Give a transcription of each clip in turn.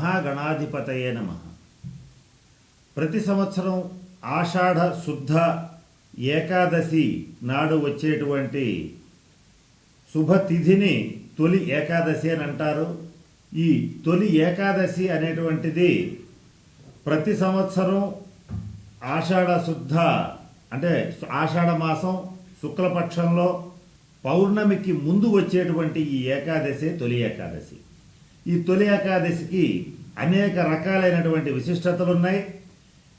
మహాగణాధిపతయే నమ. ప్రతి సంవత్సరం ఆషాఢ శుద్ధ ఏకాదశి నాడు వచ్చేటువంటి శుభతిథిని తొలి ఏకాదశి అని అంటారు. ఈ తొలి ఏకాదశి అనేటువంటిది ప్రతి సంవత్సరం ఆషాఢ శుద్ధ అంటే ఆషాఢ మాసం శుక్లపక్షంలో పౌర్ణమికి ముందు వచ్చేటువంటి ఈ ఏకాదశి తొలి ఏకాదశి. ఈ తొలి ఏకాదశికి అనేక రకాలైనటువంటి విశిష్టతలు ఉన్నాయి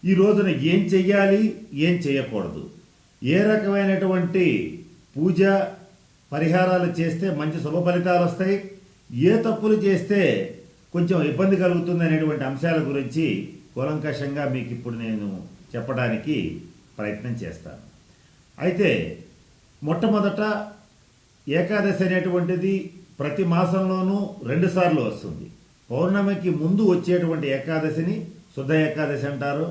ఈ రోజున ఏం చెయ్యాలి ఏం చేయకూడదు ఏ రకమైనటువంటి పూజ పరిహారాలు చేస్తే మంచి శుభ ఫలితాలు వస్తాయి. ఏ తప్పులు చేస్తే కొంచెం ఇబ్బంది కలుగుతుంది అనేటువంటి అంశాల గురించి కూలంకషంగా మీకు ఇప్పుడు నేను చెప్పడానికి ప్రయత్నం చేస్తాను. అయితే మొట్టమొదట ఏకాదశి అనేటువంటిది ప్రతి మాసంలోనూ రెండుసార్లు వస్తుంది. పౌర్ణమికి ముందు వచ్చేటువంటి ఏకాదశిని శుద్ధ ఏకాదశి అంటారు.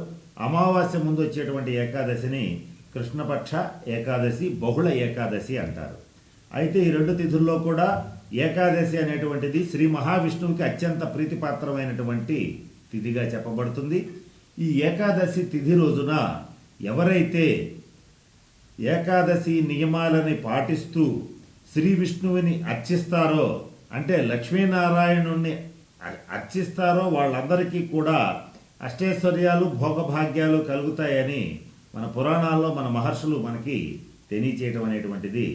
అమావాస్య ముందు వచ్చేటువంటి ఏకాదశిని కృష్ణపక్ష ఏకాదశి బహుళ ఏకాదశి అంటారు. అయితే ఈ రెండు తిథుల్లో కూడా ఏకాదశి అనేటువంటిది శ్రీ మహావిష్ణువుకి అత్యంత ప్రీతిపాత్రమైనటువంటి తిథిగా చెప్పబడుతుంది. ఈ ఏకాదశి తిథి రోజున ఎవరైతే ఏకాదశి నియమాలని పాటిస్తూ శ్రీ విష్ణువుని అర్చిస్తారో అంటే లక్ష్మీనారాయణుణ్ణి అర్చిస్తారో వాళ్ళందరికీ కూడా అష్టైశ్వర్యాలు భోగభాగ్యాలు కలుగుతాయని మన పురాణాల్లో మన మహర్షులు మనకి తెలియచేయటం అనేటువంటిది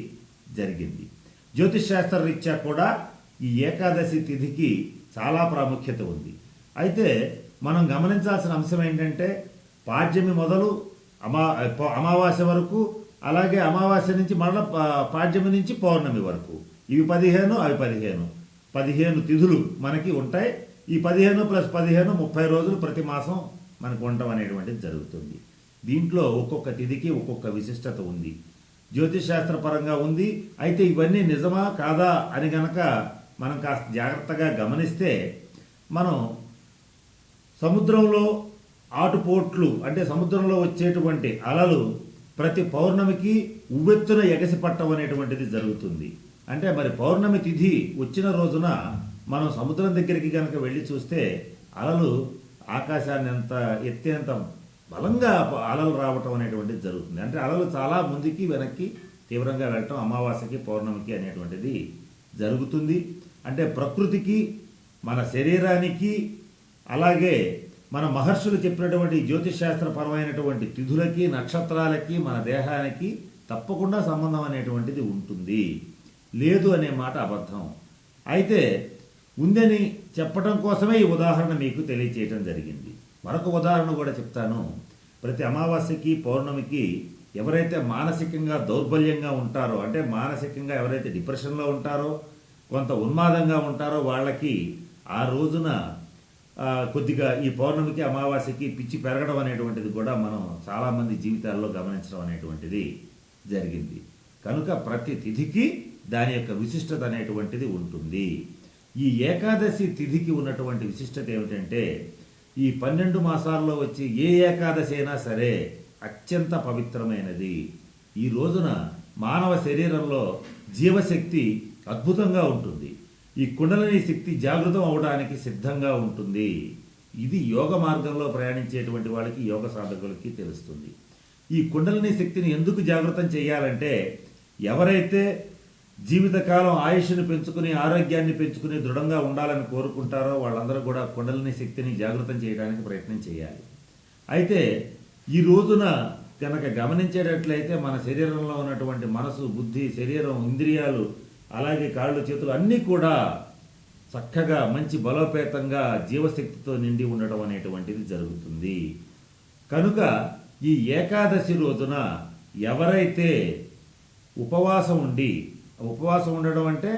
జరిగింది. జ్యోతిష్ శాస్త్ర రీత్యా కూడా ఈ ఏకాదశి తిథికి చాలా ప్రాముఖ్యత ఉంది. అయితే మనం గమనించాల్సిన అంశం ఏంటంటే పాడ్యమి మొదలు అమా అమావాస్య వరకు అలాగే అమావాస్య నుంచి మరల పాడ్యమి నుంచి పౌర్ణమి వరకు. ఇవి పదిహేను అవి పదిహేను. పదిహేను తిథులు మనకి ఉంటాయి. ఈ పదిహేను ప్లస్ పదిహేను ముప్పై రోజులు ప్రతి మాసం మనకు ఉండటం అనేటువంటిది జరుగుతుంది. దీంట్లో ఒక్కొక్క తిథికి ఒక్కొక్క విశిష్టత ఉంది. జ్యోతిష్ పరంగా ఉంది. అయితే ఇవన్నీ నిజమా కాదా అని గనక మనం కాస్త జాగ్రత్తగా గమనిస్తే మనం సముద్రంలో ఆటుపోట్లు అంటే సముద్రంలో వచ్చేటువంటి అలలు ప్రతి పౌర్ణమికి ఉవ్వెత్తున ఎగసి పట్టం అనేటువంటిది జరుగుతుంది. అంటే మరి పౌర్ణమి తిథి వచ్చిన రోజున మనం సముద్రం దగ్గరికి కనుక వెళ్ళి చూస్తే అలలు ఆకాశాన్ని ఎంత ఎత్తేంత బలంగా అలలు రావటం అనేటువంటిది జరుగుతుంది. అంటే అలలు చాలా ముందుకి వెనక్కి తీవ్రంగా వెళ్ళటం అమావాస్యకి పౌర్ణమికి అనేటువంటిది జరుగుతుంది. అంటే ప్రకృతికి మన శరీరానికి అలాగే మన మహర్షులు చెప్పినటువంటి జ్యోతిశాస్త్రపరమైనటువంటి తిథులకి నక్షత్రాలకి మన దేహానికి తప్పకుండా సంబంధం అనేటువంటిది ఉంటుంది. లేదు అనే మాట అబద్ధం. అయితే ఉందని చెప్పటం కోసమే ఈ ఉదాహరణ మీకు తెలియచేయటం జరిగింది. మరొక ఉదాహరణ కూడా చెప్తాను. ప్రతి అమావాస్యకి పౌర్ణమికి ఎవరైతే మానసికంగా దౌర్బల్యంగా ఉంటారో అంటే మానసికంగా ఎవరైతే డిప్రెషన్లో ఉంటారో కొంత ఉన్మాదంగా ఉంటారో వాళ్ళకి ఆ రోజున కొద్దిగా ఈ పౌర్ణమికి అమావాస్యకి పిచ్చి పెరగడం అనేటువంటిది కూడా మనం చాలామంది జీవితాల్లో గమనించడం అనేటువంటిది జరిగింది. కనుక ప్రతి తిథికి దాని యొక్క విశిష్టత అనేటువంటిది ఉంటుంది. ఈ ఏకాదశి తిథికి ఉన్నటువంటి విశిష్టత ఏమిటంటే ఈ పన్నెండు మాసాల్లో వచ్చి ఏ ఏకాదశి అయినా సరే అత్యంత పవిత్రమైనది. ఈ రోజున మానవ శరీరంలో జీవశక్తి అద్భుతంగా ఉంటుంది. ఈ కుండలని శక్తి జాగృతం అవడానికి సిద్ధంగా ఉంటుంది. ఇది యోగ మార్గంలో ప్రయాణించేటువంటి వాళ్ళకి యోగ సాధకులకి తెలుస్తుంది. ఈ కుండలని శక్తిని ఎందుకు జాగృతం చేయాలంటే ఎవరైతే జీవితకాలం ఆయుష్ను పెంచుకుని ఆరోగ్యాన్ని పెంచుకుని దృఢంగా ఉండాలని కోరుకుంటారో వాళ్ళందరూ కూడా కుండలని శక్తిని జాగృతం చేయడానికి ప్రయత్నం చేయాలి. అయితే ఈ రోజున కనుక గమనించేటట్లయితే మన శరీరంలో ఉన్నటువంటి మనసు బుద్ధి శరీరం ఇంద్రియాలు అలాగే కాళ్ళు చేతులు అన్నీ కూడా చక్కగా మంచి బలోపేతంగా జీవశక్తితో నిండి ఉండడం అనేటువంటిది జరుగుతుంది. కనుక ఈ ఏకాదశి రోజున ఎవరైతే ఉపవాసం ఉండి ఉపవాసం ఉండడం అంటే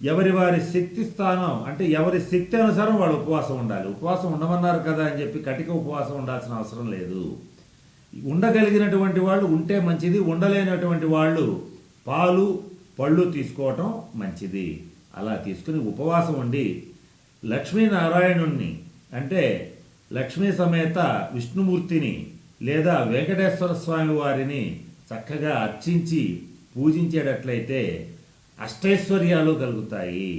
ఎవరి వారి శక్తి స్థానం అంటే ఎవరి శక్తి అనుసారం వాళ్ళు ఉపవాసం ఉండాలి. ఉపవాసం ఉండమన్నారు కదా అని చెప్పి కటిక ఉపవాసం ఉండాల్సిన అవసరం లేదు. ఉండగలిగినటువంటి వాళ్ళు ఉంటే మంచిది ఉండలేనటువంటి వాళ్ళు పాలు పళ్ళు తీసుకోవటం మంచిది. అలా తీసుకుని ఉపవాసం ఉండి లక్ష్మీనారాయణుణ్ణి అంటే లక్ష్మీ సమేత విష్ణుమూర్తిని లేదా వెంకటేశ్వర స్వామి వారిని చక్కగా అర్చించి పూజించేటట్లయితే అష్టైశ్వర్యాలు కలుగుతాయి.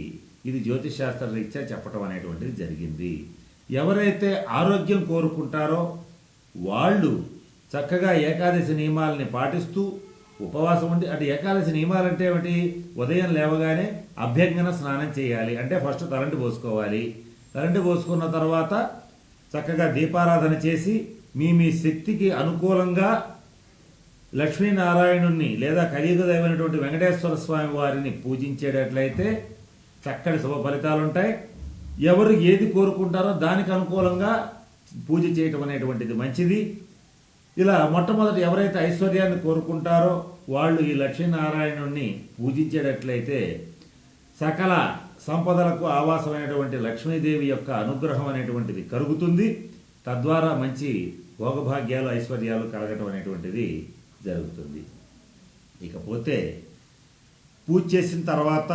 ఇది జ్యోతిశాస్త్ర రీత్యా చెప్పటం అనేటువంటిది జరిగింది. ఎవరైతే ఆరోగ్యం కోరుకుంటారో వాళ్ళు చక్కగా ఏకాదశి నియమాలని పాటిస్తూ ఉపవాసం ఉండి అంటే ఏకాదశి నియమాలు అంటే ఏమిటి? ఉదయం లేవగానే అభ్యంగన స్నానం చేయాలి. అంటే ఫస్ట్ తలంటి పోసుకోవాలి. తలంటి పోసుకున్న తర్వాత చక్కగా దీపారాధన చేసి మీ మీ శక్తికి అనుకూలంగా లక్ష్మీనారాయణుణ్ణి లేదా కలియుగ వెంకటేశ్వర స్వామి వారిని పూజించేటట్లయితే చక్కటి శుభ ఫలితాలు ఉంటాయి ఎవరు ఏది కోరుకుంటారో దానికి అనుకూలంగా పూజ చేయటం అనేటువంటిది మంచిది. ఇలా మొట్టమొదటి ఎవరైతే ఐశ్వర్యాన్ని కోరుకుంటారో వాళ్ళు ఈ లక్ష్మీనారాయణుణ్ణి పూజించేటట్లయితే సకల సంపదలకు ఆవాసమైనటువంటి లక్ష్మీదేవి యొక్క అనుగ్రహం అనేటువంటిది కలుగుతుంది. తద్వారా మంచి భోగభాగ్యాలు ఐశ్వర్యాలు కలగటం అనేటువంటిది జరుగుతుంది. ఇకపోతే పూజ చేసిన తర్వాత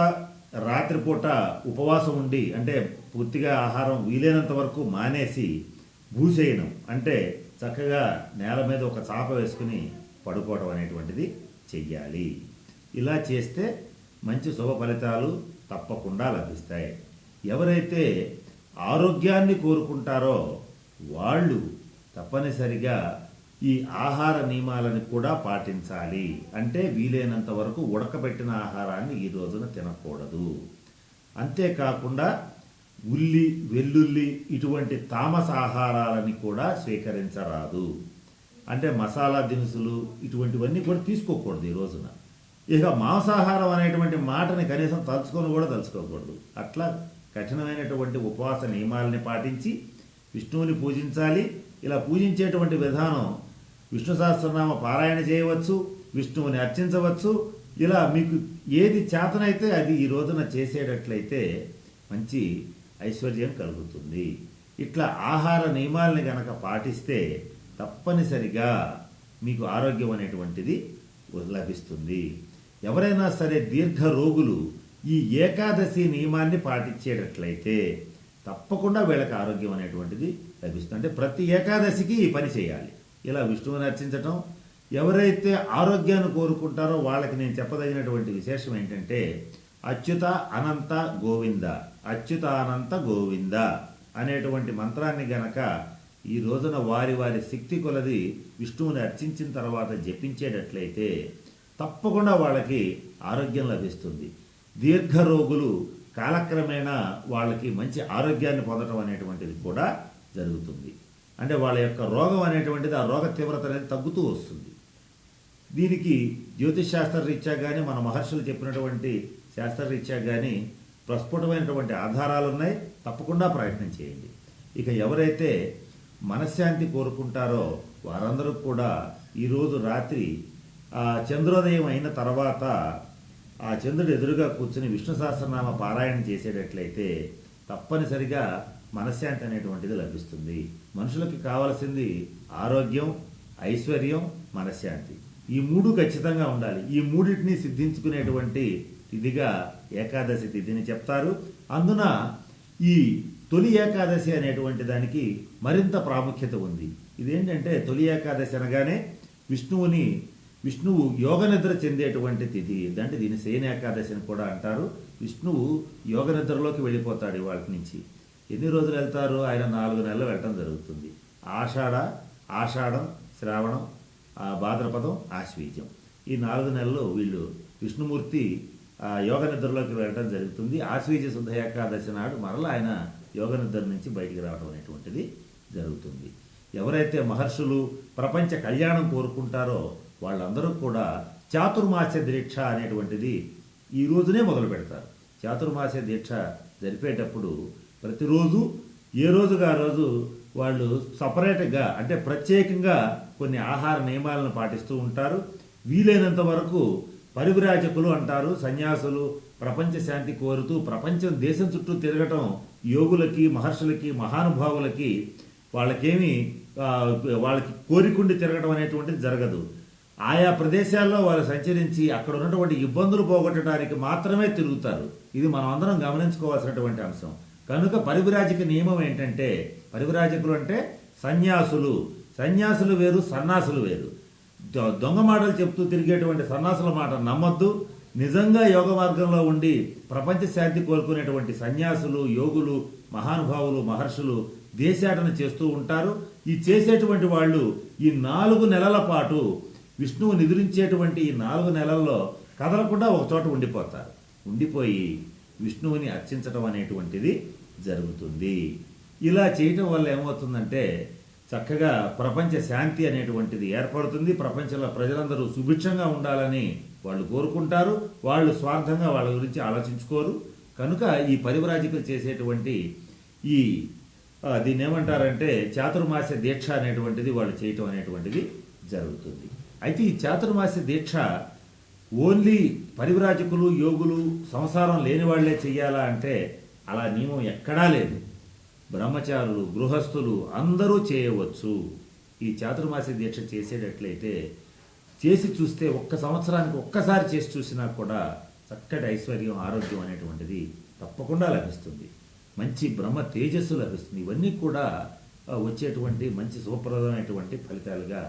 రాత్రిపూట ఉపవాసం ఉండి అంటే పూర్తిగా ఆహారం వీలైనంత వరకు మానేసి భూసేయనం అంటే చక్కగా నేల మీద ఒక చాప వేసుకుని పడుకోవడం అనేటువంటిది చెయ్యాలి. ఇలా చేస్తే మంచి శుభ ఫలితాలు తప్పకుండా లభిస్తాయి. ఎవరైతే ఆరోగ్యాన్ని కోరుకుంటారో వాళ్ళు తప్పనిసరిగా ఈ ఆహార నియమాలను కూడా పాటించాలి. అంటే వీలైనంత వరకు ఉడకబెట్టిన ఆహారాన్ని ఈ రోజున తినకూడదు. అంతేకాకుండా ఉల్లి వెల్లుల్లి ఇటువంటి తామస ఆహారాలని కూడా స్వీకరించరాదు అంటే మసాలా దినుసులు ఇటువంటివన్నీ కూడా తీసుకోకూడదు ఈ రోజున. ఇక మాంసాహారం అనేటువంటి మాటని కనీసం తలుచుకొని కూడా తలుచుకోకూడదు. అట్లా కఠినమైనటువంటి ఉపవాస నియమాలని పాటించి విష్ణువుని పూజించాలి. ఇలా పూజించేటువంటి విధానం విష్ణు సహస్రనామ పారాయణ చేయవచ్చు విష్ణువుని అర్చించవచ్చు. ఇలా మీకు ఏది చేతనైతే అది ఈ రోజున చేసేటట్లయితే మంచి ఐశ్వర్యం కలుగుతుంది. ఇట్లా ఆహార నియమాల్ని గనక పాటిస్తే తప్పనిసరిగా మీకు ఆరోగ్యం అనేటువంటిది లభిస్తుంది. ఎవరైనా సరే దీర్ఘ రోగులు ఈ ఏకాదశి నియమాన్ని పాటించేటట్లయితే తప్పకుండా వీళ్ళకి ఆరోగ్యం అనేటువంటిది లభిస్తుంది. అంటే ప్రతి ఏకాదశికి ఈ పని చేయాలి. ఇలా విష్ణువుని అర్చించటం ఎవరైతే ఆరోగ్యాన్ని కోరుకుంటారో వాళ్ళకి నేను చెప్పదగినటువంటి విశేషం ఏంటంటే అచ్యుత అనంత గోవింద. అచ్యుతానంత గోవింద అనేటువంటి మంత్రాన్ని గనక ఈ రోజున వారి వారి శక్తి కొలది విష్ణువుని అర్చించిన తర్వాత జపించేటట్లయితే తప్పకుండా వాళ్ళకి ఆరోగ్యం లభిస్తుంది. దీర్ఘ రోగులు కాలక్రమేణా వాళ్ళకి మంచి ఆరోగ్యాన్ని పొందటం అనేటువంటిది కూడా జరుగుతుంది. అంటే వాళ్ళ యొక్క రోగం అనేటువంటిది ఆ రోగ తీవ్రత అనేది తగ్గుతూ వస్తుంది. దీనికి జ్యోతిష్ శాస్త్ర రీత్యా కానీ మన మహర్షులు చెప్పినటువంటి శాస్త్రరీత్యా కానీ ప్రస్ఫుటమైనటువంటి ఆధారాలు ఉన్నాయి తప్పకుండా ప్రయత్నం చేయండి. ఇక ఎవరైతే మనశ్శాంతి కోరుకుంటారో వారందరూ కూడా ఈరోజు రాత్రి ఆ చంద్రోదయం అయిన తర్వాత ఆ చంద్రుడు ఎదురుగా కూర్చుని విష్ణు సహస్రనామ పారాయణ చేసేటట్లయితే తప్పనిసరిగా మనశ్శాంతి అనేటువంటిది లభిస్తుంది. మనుషులకి కావలసింది ఆరోగ్యం ఐశ్వర్యం మనశ్శాంతి. ఈ మూడు ఖచ్చితంగా ఉండాలి. ఈ మూడింటిని సిద్ధించుకునేటువంటి ఇదిగా ఏకాదశి తిథిని చెప్తారు. అందున ఈ తొలి ఏకాదశి అనేటువంటి దానికి మరింత ప్రాముఖ్యత ఉంది. ఇదేంటంటే తొలి ఏకాదశి అనగానే విష్ణువుని విష్ణువు యోగ నిద్ర చెందేటువంటి తిథి. అంటే దీని శయన ఏకాదశి అని కూడా అంటారు. విష్ణువు యోగ నిద్రలోకి వెళ్ళిపోతాడు ఇవాళ నుంచి. ఎన్ని రోజులు వెళ్తారు? ఆయన నాలుగు నెలలు వెళ్ళటం జరుగుతుంది. ఆషాఢ ఆషాఢం శ్రావణం భాద్రపదం ఆశ్వీజం. ఈ నాలుగు నెలలు వీళ్ళు విష్ణుమూర్తి యోగ నిద్రలోకి వెళ్ళడం జరుగుతుంది. ఆశ్వీజ శుద్ధ ఏకాదశి నాడు మరలా ఆయన యోగ నిద్ర నుంచి బయటికి రావడం అనేటువంటిది జరుగుతుంది. ఎవరైతే మహర్షులు ప్రపంచ కళ్యాణం కోరుకుంటారో వాళ్ళందరూ కూడా చాతుర్మాస్య దీక్ష అనేటువంటిది ఈ రోజునే మొదలు పెడతారు. చాతుర్మాస్య దీక్ష జరిపేటప్పుడు ప్రతిరోజు ఏ రోజుగా ఆ రోజు వాళ్ళు సపరేట్గా అంటే ప్రత్యేకంగా కొన్ని ఆహార నియమాలను పాటిస్తూ ఉంటారు. వీలైనంత వరకు పరివిరాజకులు అంటారు సన్యాసులు ప్రపంచ శాంతి కోరుతూ ప్రపంచం దేశం చుట్టూ తిరగటం యోగులకి మహర్షులకి మహానుభావులకి వాళ్ళకేమి వాళ్ళకి కోరికుండి తిరగడం అనేటువంటిది జరగదు. ఆయా ప్రదేశాల్లో వారు సంచరించి అక్కడ ఉన్నటువంటి ఇబ్బందులు పోగొట్టడానికి మాత్రమే తిరుగుతారు. ఇది మనం అందరం గమనించుకోవాల్సినటువంటి అంశం. కనుక పరివిరాజక నియమం ఏంటంటే పరివిరాజకులు అంటే సన్యాసులు. సన్యాసులు వేరు సన్నాసులు వేరు. దొంగ మాటలు చెప్తూ తిరిగేటువంటి సన్నాసుల మాట నమ్మద్దు. నిజంగా యోగ మార్గంలో ఉండి ప్రపంచ శాంతి కోరుకునేటువంటి సన్యాసులు యోగులు మహానుభావులు మహర్షులు దేశాటన చేస్తూ ఉంటారు. ఈ చేసేటువంటి వాళ్ళు ఈ నాలుగు నెలల పాటు విష్ణువు నిద్రించేటువంటి ఈ నాలుగు నెలల్లో కదలకుండా ఒకచోట ఉండిపోతారు. ఉండిపోయి విష్ణువుని అర్చించడం అనేటువంటిది జరుగుతుంది. ఇలా చేయటం వల్ల ఏమవుతుందంటే చక్కగా ప్రపంచ శాంతి అనేటువంటిది ఏర్పడుతుంది. ప్రపంచంలో ప్రజలందరూ సుభిక్షంగా ఉండాలని వాళ్ళు కోరుకుంటారు. వాళ్ళు స్వార్థంగా వాళ్ళ గురించి ఆలోచించుకోరు. కనుక ఈ పరివరాజికలు చేసేటువంటి ఈ దీన్ని ఏమంటారంటే చాతుర్మాస్య దీక్ష అనేటువంటిది వాళ్ళు చేయటం అనేటువంటిది జరుగుతుంది. అయితే ఈ చాతుర్మాస్య దీక్ష ఓన్లీ పరివరాజకులు యోగులు సంసారం లేని వాళ్ళే చెయ్యాలా అంటే అలా నియమం ఎక్కడా లేదు. బ్రహ్మచారులు గృహస్థులు అందరూ చేయవచ్చు. ఈ చాతుర్మాస్య దీక్ష చేసేటట్లయితే చేసి చూస్తే ఒక్క సంవత్సరానికి ఒక్కసారి చేసి చూసినా కూడా చక్కటి ఐశ్వర్యం ఆరోగ్యం అనేటువంటిది తప్పకుండా లభిస్తుంది. మంచి బ్రహ్మ తేజస్సు లభిస్తుంది. ఇవన్నీ కూడా వచ్చేటువంటి మంచి శుభప్రదమైనటువంటి ఫలితాలుగా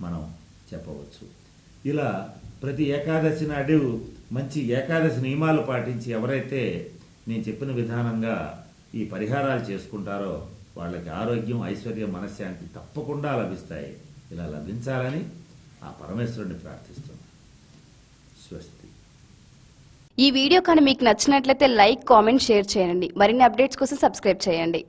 మనం చెప్పవచ్చు. ఇలా ప్రతి ఏకాదశి నాడు మంచి ఏకాదశి నియమాలు పాటించి ఎవరైతే నేను చెప్పిన విధానంగా ఈ పరిహారాలు చేసుకుంటారో వాళ్ళకి ఆరోగ్యం ఐశ్వర్యం మనశ్శాంతి తప్పకుండా లభిస్తాయి. ఇలా లభించాలని ఆ పరమేశ్వరుని ప్రార్థిస్తున్నాను స్వస్తి. ఈ వీడియో కానీ మీకు నచ్చినట్లయితే లైక్ కామెంట్ షేర్ చేయండి. మరిన్ని అప్డేట్స్ కోసం సబ్స్క్రైబ్ చేయండి.